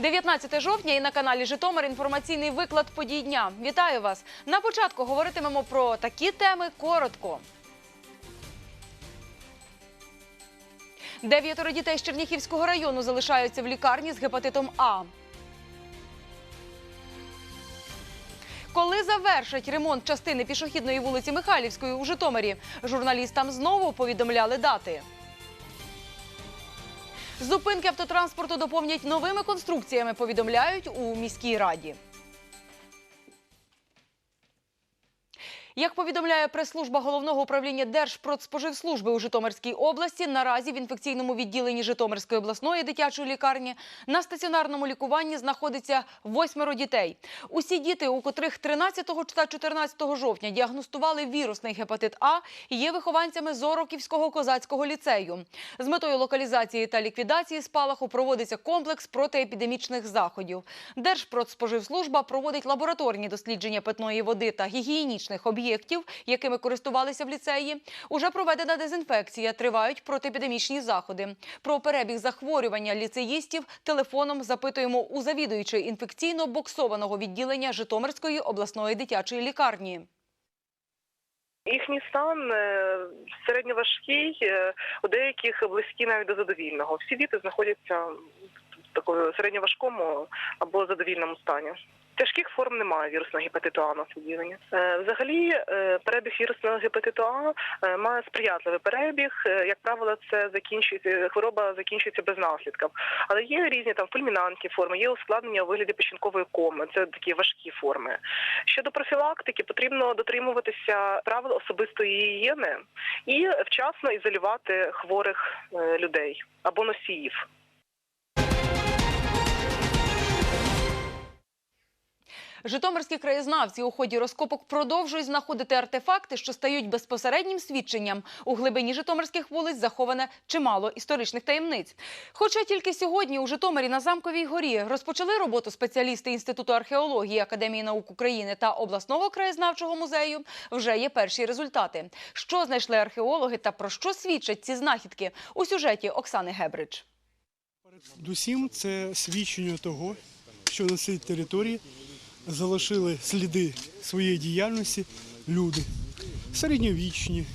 19 жовтня і на каналі Житомир інформаційний виклад подій дня. Вітаю вас! На початку говоритимемо про такі теми коротко. Дев'ятеро дітей з Черніхівського району залишаються в лікарні з гепатитом А. Коли завершать ремонт частини пішохідної вулиці Михайлівської у Житомирі, журналістам знову повідомляли дати. Зупинки автотранспорту доповнять новими конструкціями, повідомляють у міській раді. Як повідомляє прес-служба головного управління Держпродспоживслужби у Житомирській області, наразі в інфекційному відділенні Житомирської обласної дитячої лікарні на стаціонарному лікуванні знаходиться восьмеро дітей. Усі діти, у котрих 13 та 14 жовтня діагностували вірусний гепатит А, є вихованцями Зороківського козацького ліцею. З метою локалізації та ліквідації спалаху проводиться комплекс протиепідемічних заходів. Держпродспоживслужба проводить лабораторні дослідження питної води та гігієнічних об'єктів, якими користувалися в ліцеї. Уже проведена дезінфекція, тривають протиепідемічні заходи. Про перебіг захворювання ліцеїстів телефоном запитуємо у завідуючої інфекційно боксованого відділення Житомирської обласної дитячої лікарні. Їхній стан е, середньоважкий, е, у деяких близькі навіть до задовільного. Всі діти знаходяться в такому середньоважкому або задовільному стані. Тяжких форм немає вірусного гепатиту А на відділенні. Е, Взагалі, е, перебіг вірусного гепатиту А е, має сприятливий перебіг. Як правило, це закінчується хвороба закінчується без наслідків. Але є різні там фульмінантні форми, є ускладнення у вигляді печінкової коми. Це такі важкі форми. Щодо профілактики, потрібно дотримуватися правил особистої гігієни і вчасно ізолювати хворих людей або носіїв. Житомирські краєзнавці у ході розкопок продовжують знаходити артефакти, що стають безпосереднім свідченням. У глибині житомирських вулиць заховане чимало історичних таємниць. Хоча тільки сьогодні у Житомирі на Замковій горі розпочали роботу спеціалісти Інституту археології Академії наук України та обласного краєзнавчого музею, вже є перші результати. Що знайшли археологи та про що свідчать ці знахідки у сюжеті Оксани Гебрич. Передусім, це свідчення того, що на цій території залишили сліди своєї діяльності люди, середньовічні,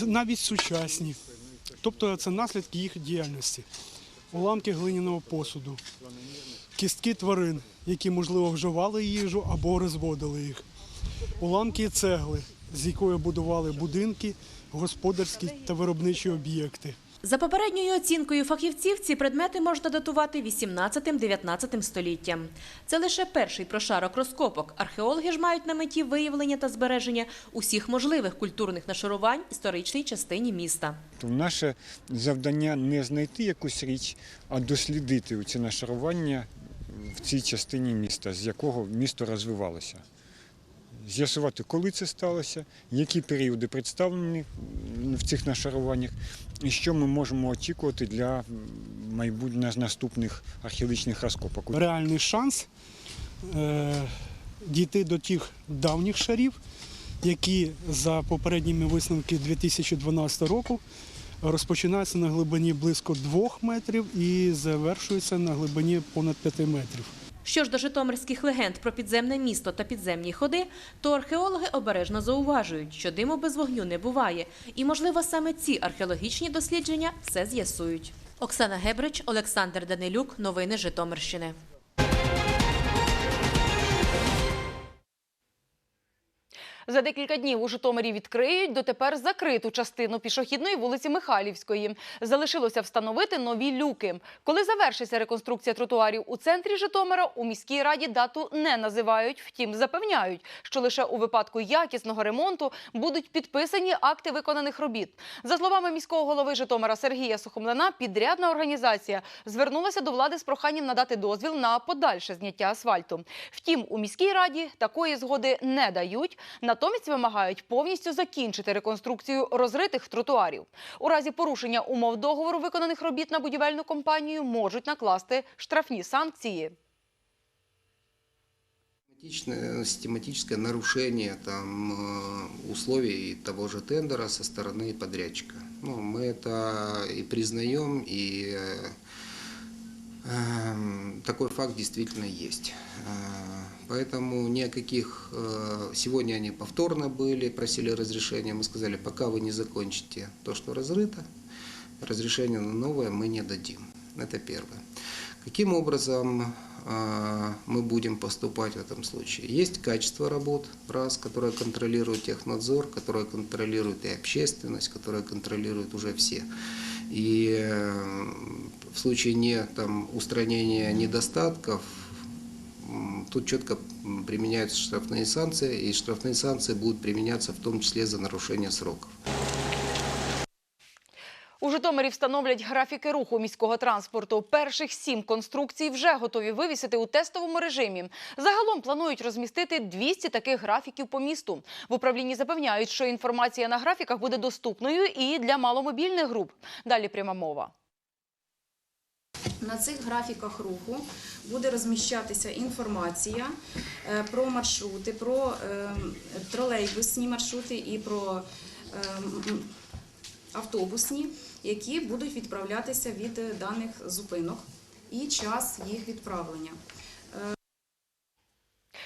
навіть сучасні. Тобто це наслідки їх діяльності. Уламки глиняного посуду, кістки тварин, які, можливо, вживали їжу або розводили їх, уламки цегли, з якої будували будинки, господарські та виробничі об'єкти. За попередньою оцінкою фахівців, ці предмети можна датувати 18-19 століттям. Це лише перший прошарок розкопок. Археологи ж мають на меті виявлення та збереження усіх можливих культурних нашарувань історичній частині міста. Наше завдання не знайти якусь річ, а дослідити ці нашарування в цій частині міста, з якого місто розвивалося. З'ясувати, коли це сталося, які періоди представлені в цих нашаруваннях, і що ми можемо очікувати для майбутніх наступних археологічних розкопок. реальний шанс е, дійти до тих давніх шарів, які за попередніми висновки 2012 року розпочинаються на глибині близько 2 метрів і завершуються на глибині понад 5 метрів. Що ж до житомирських легенд про підземне місто та підземні ходи, то археологи обережно зауважують, що диму без вогню не буває. І, можливо, саме ці археологічні дослідження все з'ясують. Оксана Гебрич, Олександр Данилюк. Новини Житомирщини. За декілька днів у Житомирі відкриють дотепер закриту частину пішохідної вулиці Михайлівської. Залишилося встановити нові люки. Коли завершиться реконструкція тротуарів у центрі Житомира, у міській раді дату не називають. Втім, запевняють, що лише у випадку якісного ремонту будуть підписані акти виконаних робіт. За словами міського голови Житомира Сергія Сухомлина, підрядна організація звернулася до влади з проханням надати дозвіл на подальше зняття асфальту. Втім, у міській раді такої згоди не дають Натомість вимагають повністю закінчити реконструкцію розритих тротуарів. У разі порушення умов договору виконаних робіт на будівельну компанію можуть накласти штрафні санкції. Систематичное, систематическое нарушение там, э, условий того же тендера со стороны подрядчика. Ну, мы это и признаем, и э, Эм, Такой факт действительно есть. Э, Поэтому ни о каких... э, Сегодня они повторно были, просили разрешения. Мы сказали, пока вы не закончите то, что разрыто, разрешение на новое мы не дадим. Это первое. Каким образом э, мы будем поступать в этом случае? Есть качество работ, раз, которое контролирует технадзор, которое контролирует и общественность, которое контролирует уже все. И в случае не там, устранения недостатков, тут четко применяются штрафные санкции, и штрафные санкции будут применяться в том числе за нарушение сроков. У Житомирі встановлять графіки руху міського транспорту. Перших сім конструкцій вже готові вивісити у тестовому режимі. Загалом планують розмістити 200 таких графіків по місту. В управлінні запевняють, що інформація на графіках буде доступною і для маломобільних груп. Далі пряма мова. На цих графіках руху буде розміщатися інформація е, про маршрути, про е, тролейбусні маршрути і про е, автобусні, які будуть відправлятися від даних зупинок і час їх відправлення.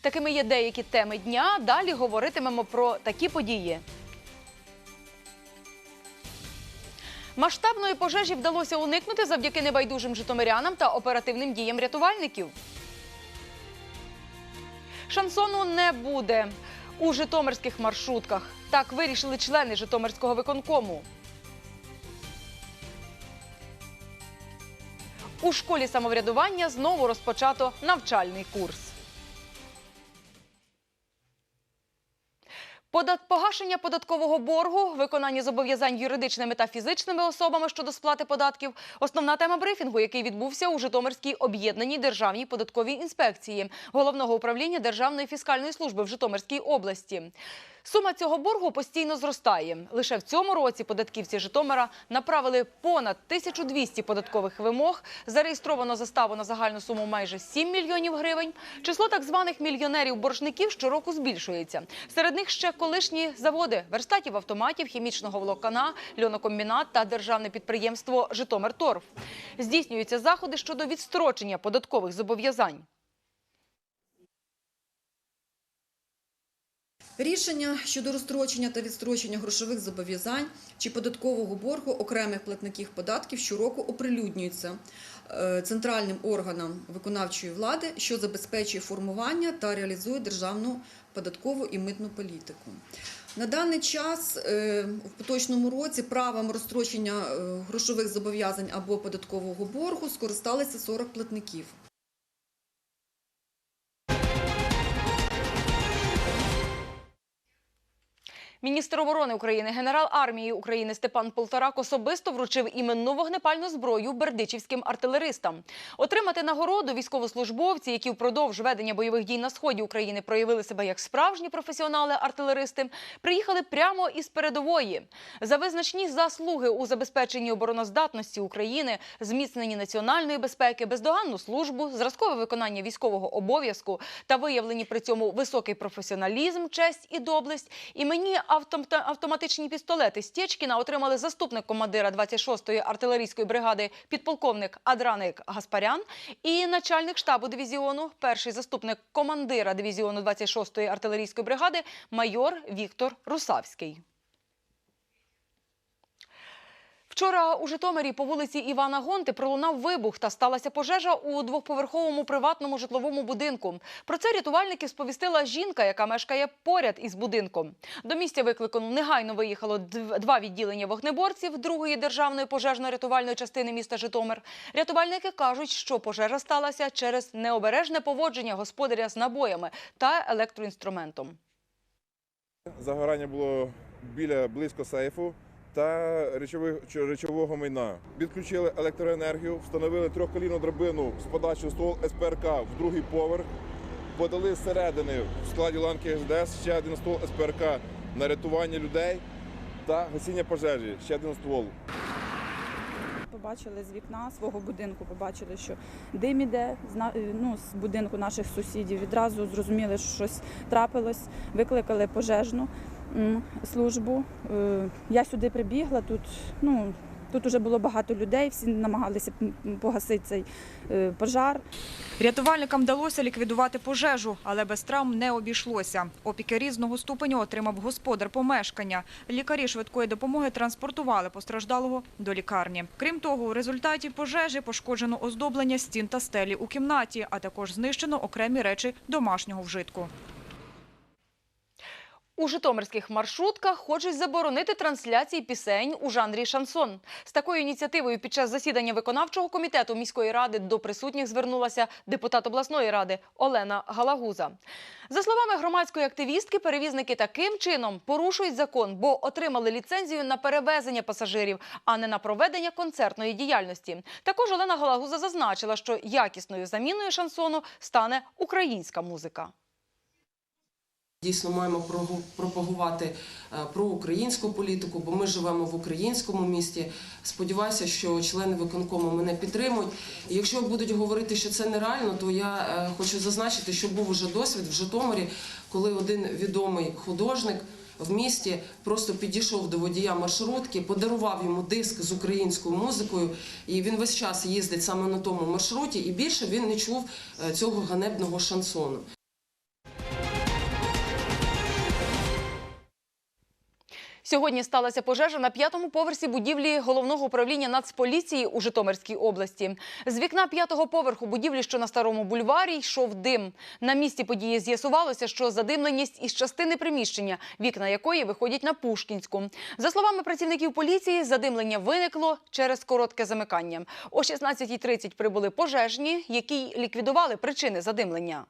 Такими є деякі теми дня. Далі говоритимемо про такі події. Масштабної пожежі вдалося уникнути завдяки небайдужим житомирянам та оперативним діям рятувальників. Шансону не буде у житомирських маршрутках. Так вирішили члени Житомирського виконкому. У школі самоврядування знову розпочато навчальний курс. Погашення податкового боргу, виконання зобов'язань юридичними та фізичними особами щодо сплати податків – основна тема брифінгу, який відбувся у Житомирській об'єднаній державній податковій інспекції Головного управління Державної фіскальної служби в Житомирській області. Сума цього боргу постійно зростає. Лише в цьому році податківці Житомира направили понад 1200 податкових вимог. Зареєстровано заставу на загальну суму майже 7 мільйонів гривень. Число так званих мільйонерів-боржників щороку збільшується. Серед них ще колишні заводи верстатів автоматів, хімічного волокна, льонокомбінат та державне підприємство Житомирторф. Здійснюються заходи щодо відстрочення податкових зобов'язань. Рішення щодо розстрочення та відстрочення грошових зобов'язань чи податкового боргу окремих платників податків щороку оприлюднюються е, центральним органам виконавчої влади, що забезпечує формування та реалізує державну податкову і митну політику. На даний час е, в поточному році правом розстрочення е, грошових зобов'язань або податкового боргу скористалися 40 платників. Міністр оборони України, генерал армії України Степан Полторак особисто вручив іменну вогнепальну зброю бердичівським артилеристам. Отримати нагороду військовослужбовці, які впродовж ведення бойових дій на сході України проявили себе як справжні професіонали-артилеристи, приїхали прямо із передової. За визначні заслуги у забезпеченні обороноздатності України, зміцненні національної безпеки, бездоганну службу, зразкове виконання військового обов'язку та виявлені при цьому високий професіоналізм, честь і доблесть. Імені автоматичні пістолети Стєчкіна отримали заступник командира 26-ї артилерійської бригади підполковник Адраник Гаспарян і начальник штабу дивізіону, перший заступник командира дивізіону 26-ї артилерійської бригади майор Віктор Русавський. Вчора у Житомирі по вулиці Івана Гонти пролунав вибух та сталася пожежа у двохповерховому приватному житловому будинку. Про це рятувальники сповістила жінка, яка мешкає поряд із будинком. До місця викликану негайно виїхало два відділення вогнеборців другої державної пожежно-рятувальної частини міста Житомир. Рятувальники кажуть, що пожежа сталася через необережне поводження господаря з набоями та електроінструментом. Загорання було біля близько сейфу та речового майна. Відключили електроенергію, встановили трьохколінну драбину з подачі ствол СПРК в другий поверх, подали зсередини в складі ланки СДС ще один ствол СПРК на рятування людей та гасіння пожежі, ще один ствол. Побачили з вікна свого будинку, побачили, що дим іде е, ну, з будинку наших сусідів. Відразу зрозуміли, що щось трапилось, викликали пожежну службу. Е, Я сюди прибігла, тут ну, Тут вже було багато людей, всі намагалися погасити цей е, пожар. Рятувальникам вдалося ліквідувати пожежу, але без травм не обійшлося. Опіки різного ступеню отримав господар помешкання. Лікарі швидкої допомоги транспортували постраждалого до лікарні. Крім того, у результаті пожежі пошкоджено оздоблення стін та стелі у кімнаті, а також знищено окремі речі домашнього вжитку. У житомирських маршрутках хочуть заборонити трансляції пісень у жанрі шансон. З такою ініціативою під час засідання виконавчого комітету міської ради до присутніх звернулася депутат обласної ради Олена Галагуза. За словами громадської активістки, перевізники таким чином порушують закон, бо отримали ліцензію на перевезення пасажирів, а не на проведення концертної діяльності. Також Олена Галагуза зазначила, що якісною заміною шансону стане українська музика. Дійсно, маємо пропагувати е, проукраїнську політику, бо ми живемо в українському місті. Сподіваюся, що члени виконкому мене підтримують. Якщо будуть говорити, що це нереально, то я е, хочу зазначити, що був уже досвід в Житомирі, коли один відомий художник. В місті просто підійшов до водія маршрутки, подарував йому диск з українською музикою, і він весь час їздить саме на тому маршруті, і більше він не чув е, цього ганебного шансону. Сьогодні сталася пожежа на п'ятому поверсі будівлі головного управління Нацполіції у Житомирській області. З вікна п'ятого поверху будівлі, що на старому бульварі, йшов дим. На місці події з'ясувалося, що задимленість із частини приміщення, вікна якої виходять на Пушкінську. За словами працівників поліції, задимлення виникло через коротке замикання. О 16.30 прибули пожежні, які ліквідували причини задимлення.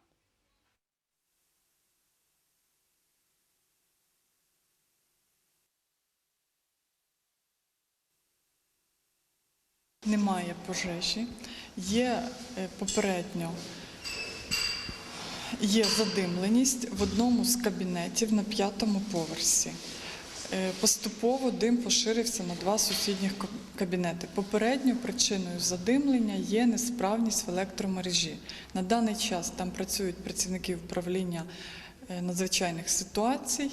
Немає пожежі, є е, попередньо є задимленість в одному з кабінетів на п'ятому поверсі. Е, Поступово дим поширився на два сусідніх кабінети. Попередньо причиною задимлення є несправність в електромережі. На даний час там працюють працівники управління е, надзвичайних ситуацій.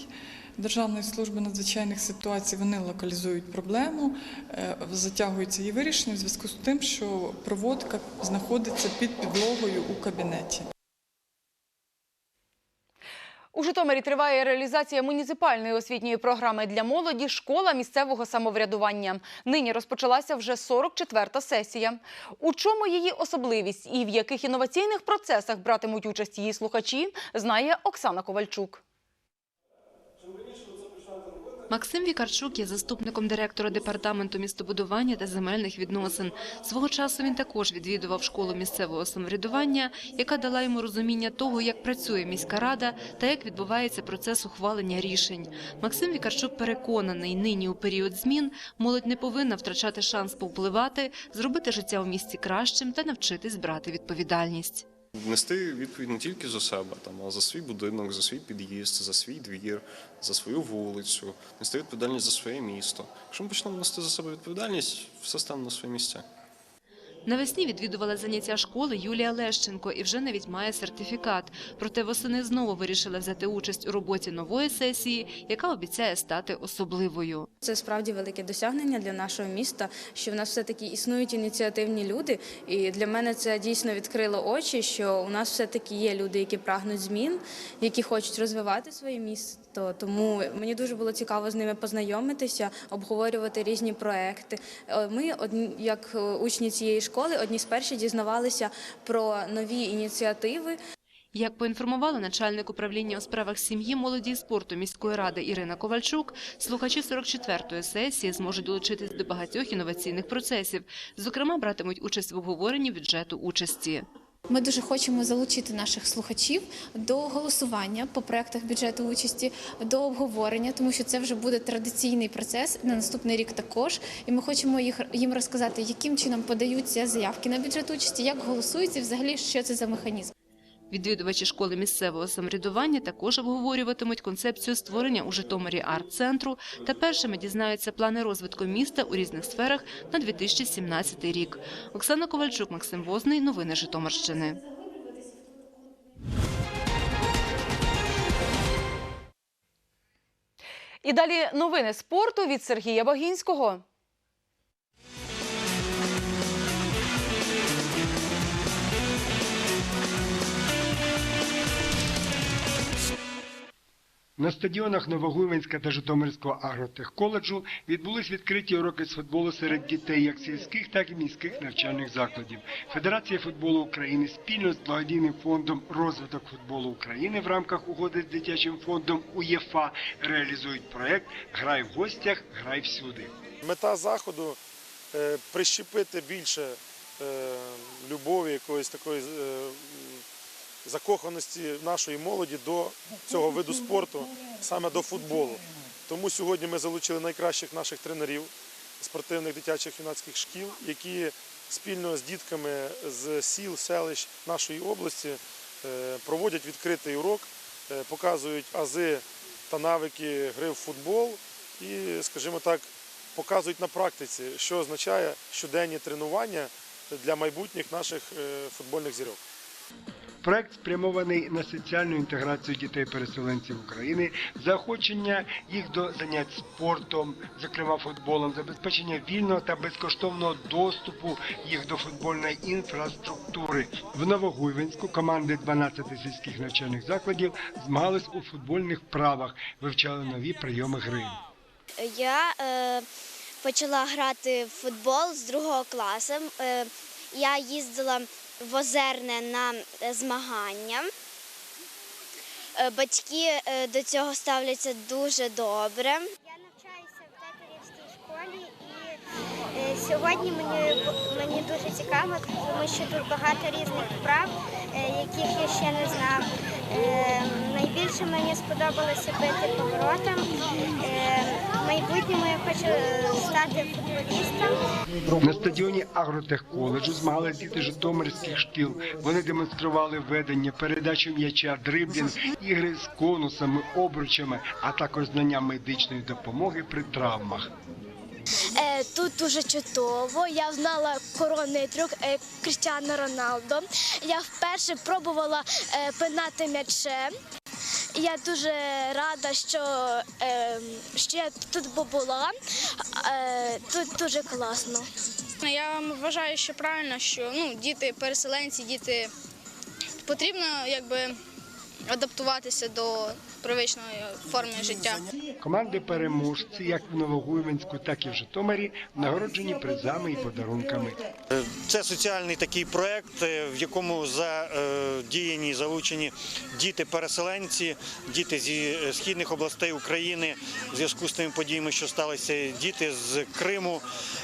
Державної служби надзвичайних ситуацій вони локалізують проблему, е, затягується її вирішення в зв'язку з тим, що проводка знаходиться під підлогою у кабінеті. У Житомирі триває реалізація муніципальної освітньої програми для молоді «Школа місцевого самоврядування». Нині розпочалася вже 44-та сесія. У чому її особливість і в яких інноваційних процесах братимуть участь її слухачі, знає Оксана Ковальчук. Максим Вікарчук є заступником директора департаменту містобудування та земельних відносин. Свого часу він також відвідував школу місцевого самоврядування, яка дала йому розуміння того, як працює міська рада та як відбувається процес ухвалення рішень. Максим Вікарчук переконаний, нині у період змін молодь не повинна втрачати шанс повпливати, зробити життя у місті кращим та навчитись брати відповідальність. Нести відповідь не тільки за себе, там, а за свій будинок, за свій під'їзд, за свій двір, за свою вулицю, нести відповідальність за своє місто. Якщо ми почнемо нести за себе відповідальність, все стане на свої місця. Навесні відвідувала заняття школи Юлія Лещенко і вже навіть має сертифікат. Проте восени знову вирішила взяти участь у роботі нової сесії, яка обіцяє стати особливою. Це справді велике досягнення для нашого міста, що в нас все таки існують ініціативні люди. І для мене це дійсно відкрило очі, що у нас все таки є люди, які прагнуть змін, які хочуть розвивати своє місто. Тому мені дуже було цікаво з ними познайомитися, обговорювати різні проекти. Е, Ми, як е, учні цієї школи, одні з перших дізнавалися про нові ініціативи. Як поінформувала начальник управління у справах сім'ї, молоді і спорту міської ради Ірина Ковальчук, слухачі 44-ї сесії зможуть долучитись до багатьох інноваційних процесів. Зокрема, братимуть участь в обговоренні бюджету участі. Ми дуже хочемо залучити наших слухачів до голосування по проектах бюджету участі, до обговорення, тому що це вже буде традиційний процес на наступний рік також. І ми хочемо їх їм розказати, яким чином подаються заявки на бюджет участі, як голосується, і взагалі що це за механізм. Відвідувачі школи місцевого самоврядування також обговорюватимуть концепцію створення у Житомирі арт-центру та першими дізнаються плани розвитку міста у різних сферах на 2017 рік. Оксана Ковальчук, Максим Возний. Новини Житомирщини. І далі новини спорту від Сергія Багінського. На стадіонах Новогуйвенська та Житомирського агротехколеджу відбулись відкриті уроки з футболу серед дітей як сільських, так і міських навчальних закладів. Федерація футболу України спільно з благодійним фондом розвиток футболу України в рамках угоди з дитячим фондом УЄФА реалізують проект Грай в гостях, грай всюди. Мета заходу е, прищепити більше е, любові, якоїсь такої е, закоханості нашої молоді до цього виду спорту, саме до футболу. Тому сьогодні ми залучили найкращих наших тренерів спортивних дитячих юнацьких шкіл, які спільно з дітками з сіл, селищ нашої області е, проводять відкритий урок, е, показують ази та навики гри в футбол і, скажімо так, показують на практиці, що означає щоденні тренування для майбутніх наших е, футбольних зірок. Проект спрямований на соціальну інтеграцію дітей-переселенців України, заохочення їх до занять спортом, зокрема футболом, забезпечення вільного та безкоштовного доступу їх до футбольної інфраструктури. В Новогуйвинську команди 12 сільських навчальних закладів змагались у футбольних вправах, вивчали нові прийоми гри. Я е, почала грати в футбол з другого класу. Е, я їздила в Озерне на е, змагання. Е, батьки е, до цього ставляться дуже добре. Я навчаюся в теперівській школі і сьогодні мені, мені дуже цікаво, тому що тут багато різних вправ, яких я ще не знав. Найбільше мені сподобалося бити поворотом. Е, в майбутньому я хочу е, стати футболістом. На стадіоні агротехколеджу змагалися діти житомирських шкіл. Вони демонстрували ведення, передачу м'яча, дриблінг, ігри з конусами, обручами, а також знання медичної допомоги при травмах. Е, Тут дуже чудово. Я знала коронний трюк е, Роналдо. Я вперше пробувала пинати м'ячем. Я дуже рада, що, е, що я тут була. Е, Тут дуже класно. Я вважаю, що правильно, що ну, діти, переселенці, діти потрібно якби адаптуватися до привичної форми життя. Команди переможці, як в Новогуйвенську, так і в Житомирі, нагороджені призами і подарунками. Це соціальний такий проект, е, в якому задіяні, залучені діти-переселенці, діти зі е, східних областей України в зв'язку з тими подіями, що сталися, діти з Криму,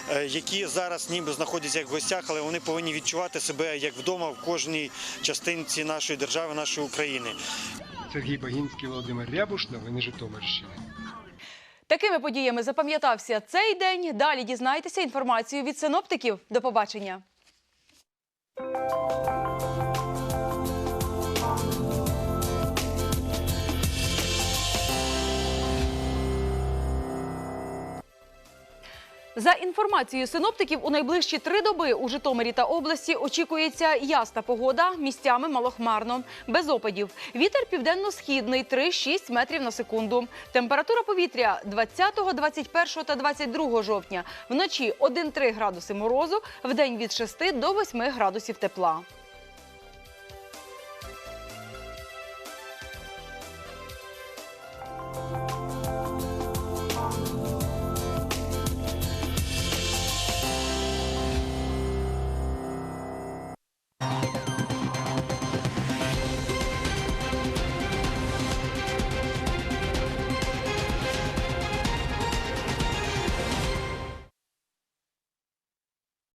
е, які зараз ніби знаходяться як в гостях, але вони повинні відчувати себе як вдома в кожній частинці нашої держави, нашої України. Сергій Багінський, Володимир Рябуш, новини Житомирщини. Такими подіями запам'ятався цей день. Далі дізнайтеся інформацію від синоптиків. До побачення. За інформацією синоптиків, у найближчі три доби у Житомирі та області очікується ясна погода, місцями малохмарно, без опадів. Вітер південно-східний 3-6 метрів на секунду. Температура повітря 20, 21 та 22 жовтня. Вночі 1-3 градуси морозу, в день від 6 до 8 градусів тепла.